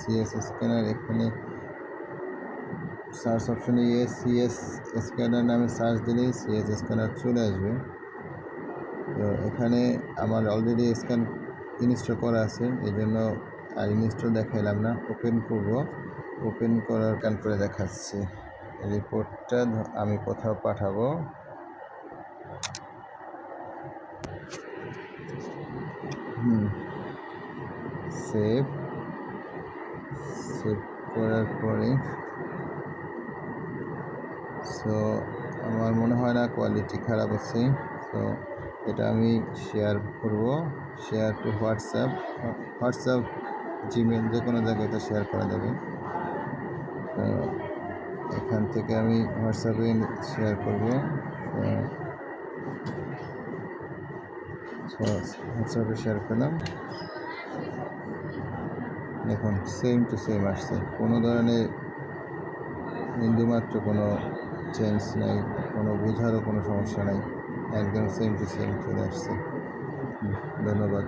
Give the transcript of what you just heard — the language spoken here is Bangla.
সিএস স্ক্যানার এখানে সার্চ অপশনে গিয়ে সিএস স্ক্যানার নামে সার্চ দিলেই সিএস স্ক্যানার চলে আসবে। তো এখানে আমার অলরেডি স্ক্যান ইনস্টল করা আছে এই জন্য আর ইনস্টল দেখাইলাম না ওপেন করব। ওপেন করার কান করে দেখাচ্ছি। রিপোর্টটা আমি কোথাও পাঠাবো। হুম সেভ সেভ করার পরে সো আমার মনে হয় না কোয়ালিটি খারাপ আছে সো এটা আমি শেয়ার করব share to WhatsApp WhatsApp Gmail যে কোনো জায়গায় এটা শেয়ার করা যাবে। তো এখান থেকে আমি হোয়াটসঅ্যাপে শেয়ার করব হোয়াটসঅ্যাপে শেয়ার করলাম। দেখুন সেম টু সেম আসছে। কোনো ধরনের বিন্দুমাত্র কোনো চেঞ্জ নাই, কোনো বোঝারও কোনো সমস্যা নাই। একদম সেম টু সেম চলে আসছে। ধন্যবাদ।